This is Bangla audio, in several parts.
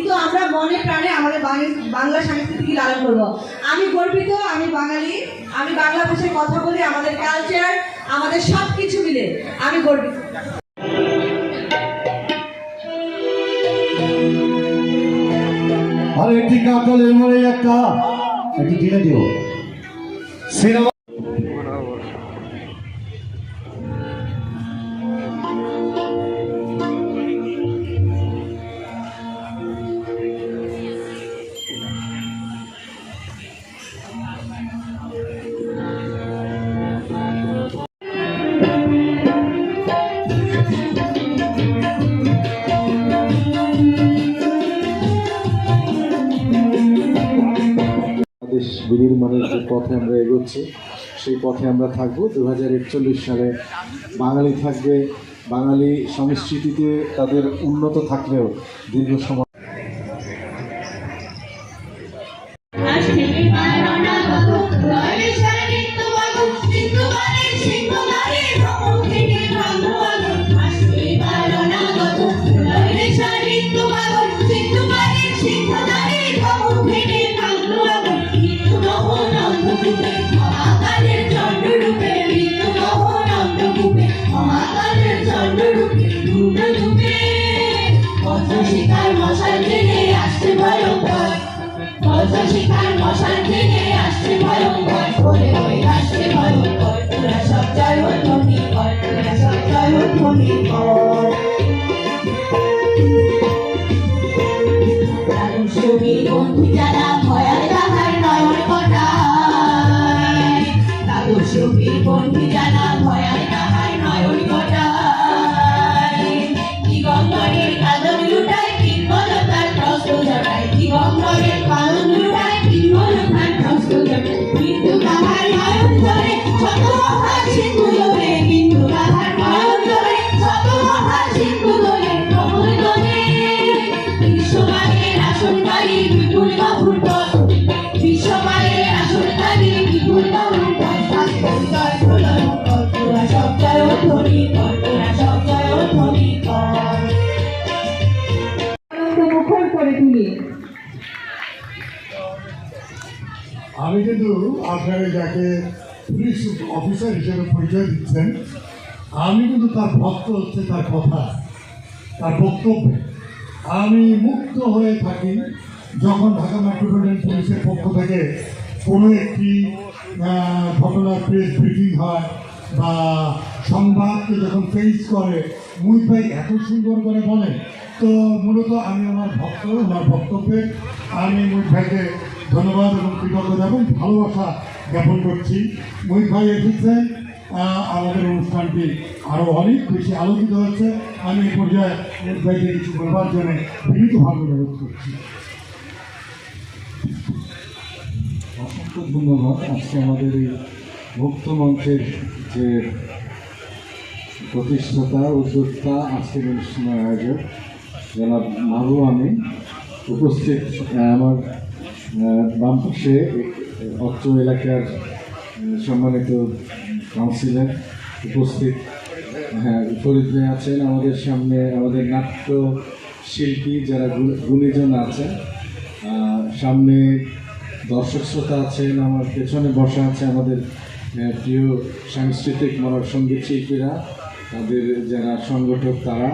কিন্তু আমরা মনে প্রাণে আমাদের বাংলা সংস্কৃতিকে লালন করব। আমি গর্বিত, আমি বাঙালি, আমি বাংলা ভাষায় কথা বলি, আমাদের কালচার আমাদের সব কিছু মিলে। আমি গর্বিত। একটা ঢেলে দিও। সিনেমা বিনির্মাণের যে পথে আমরা এগোচ্ছি। সেই পথে আমরা থাকব। দু হাজার একচল্লিশ সালে বাঙালি থাকবে। বাঙালি সংস্কৃতিতে তাদের উন্নত থাকলেও দীর্ঘ সময় শিকার শিকার মশাল থেকে আসছে ভয়ঙ্কর, করে ওই আসছে ভয়ঙ্কর। তোরা সব জয় ধ্বনি কর, তোরা সব জয় ধ্বনি কর। ছবি বন্ধু যারা, ভয়াল তাহার নয়ন কটায়। কাগজ ছবি বন্ধু যারা, ভয়াল তাহার কিন্তু আপনারা যাকে পুলিশ অফিসার হিসেবে পরিচয় দিচ্ছেন, আমি কিন্তু তার ভক্ত হচ্ছে তার কথা, তার বক্তব্যে। আমি মুক্ত হয়ে থাকি যখন ঢাকা মেট্রোপলিটন পুলিশের পক্ষ থেকে কোনো একটি ঘটনার প্রেস ব্রিফিং হয় বা সংবাদকে যখন ফেস করে মুই ভাই এত সুন্দর করে বলে তো মূলত আমি আমার ভক্ত, আমার বক্তব্যে আমি মুই ভাইকে ধন্যবাদ এবং কৃতজ্ঞতা এবং ভালোবাসা জ্ঞাপন করছি। মুই ভাই এসেছে। আমাদের অনুষ্ঠানটি আরও অনেক বেশি আলোকিত হচ্ছে আমি এই পর্যায়ে মুই ভাইকে কিছু বলবার জন্য বিনীতভাবে অনুরোধ করছি। অসংখ্য ধন্যবাদ। আজকে আমাদের এই মুক্ত মঞ্চের যে প্রতিষ্ঠাতা উদ্যোক্তা আজকের অনুষ্ঠানের আয়োজক জনাব মাহবু আমি উপস্থিত আমার বাম পাশে অত্র এলাকার সম্মানিত কাউন্সিলর উপস্থিত। হ্যাঁ ফরিদ ভাই আছেন আমাদের সামনে আমাদের নাট্য শিল্পী যারা গুণীজন আছেন। সামনে দর্শক শ্রোতা আছেন, আমার পেছনে বসা আছে আমাদের প্রিয় সাংস্কৃতিক মরার সংগীত শিল্পীরা, তাদের যারা সংগঠক তারা,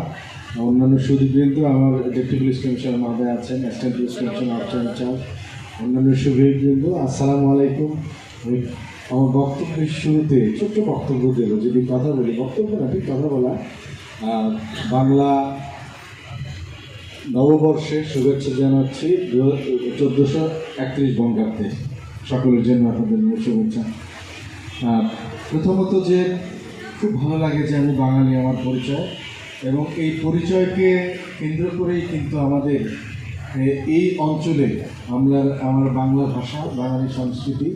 অন্যান্য সুদীবৃন্দ আমার ডেপুটি পুলিশ কমিশনার মহোদয় আছেন, অ্যাসিস্ট্যান্ট পুলিশ কমিশনার অর্থ ইনচার্জ অন্যান্য সুদীবৃন্দ আসসালামু আলাইকুম। আমার বক্তব্যের শুরুতে ছোট্ট বক্তব্য দেব, যদি কথা বলি। বক্তব্য না, ঠিক কথা বলা। বাংলা নববর্ষে শুভেচ্ছা জানাচ্ছি চোদ্দোশো একত্রিশ বঙ্গাব্দে। সকলের জন্য আপনাদের শুভেচ্ছা। প্রথমত যে খুব ভালো লাগে যে আমি বাঙালি, আমার পরিচয়। এবং এই পরিচয়কে কেন্দ্র করেই কিন্তু আমাদের এই অঞ্চলে আমরা আমার বাংলা ভাষা বাঙালি সংস্কৃতি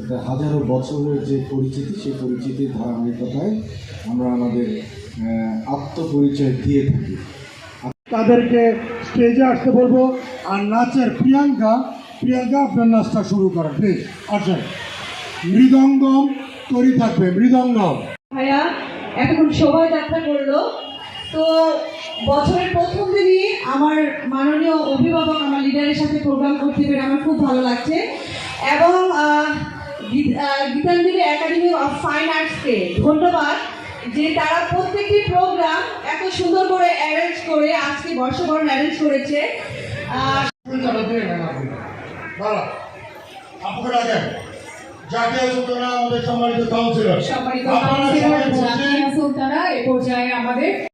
এটা হাজারো বছরের যে পরিচিতি সেই পরিচিতির ধারাবাহিকতায় আমরা আমাদের আত্মপরিচয় দিয়ে থাকি। তাদেরকে স্টেজে আসতে বলব। আর নাচের প্রিয়াঙ্কা প্রিয়াঙ্কা আপনার নাচটা শুরু করেন প্লিজ আচ্ছা মৃদঙ্গম তৈরি থাকবে মৃদঙ্গম। ভাইয়া এতক্ষণ শোভাযাত্রা করল। তো বছরের প্রথম দিনই আমার মাননীয় অভিভাবক আমার লিডারের সাথে প্রোগ্রাম করতে পেরে আমার খুব ভালো লাগছে। এবং গীতাঞ্জলি একাডেমি অফ ফাইন আর্টসকে ধন্যবাদ যে তারা প্রত্যেকটি প্রোগ্রাম এত সুন্দর করে অ্যারেঞ্জ করে আজকে বর্ষবরণ অ্যারেঞ্জ করেছে। আমাদের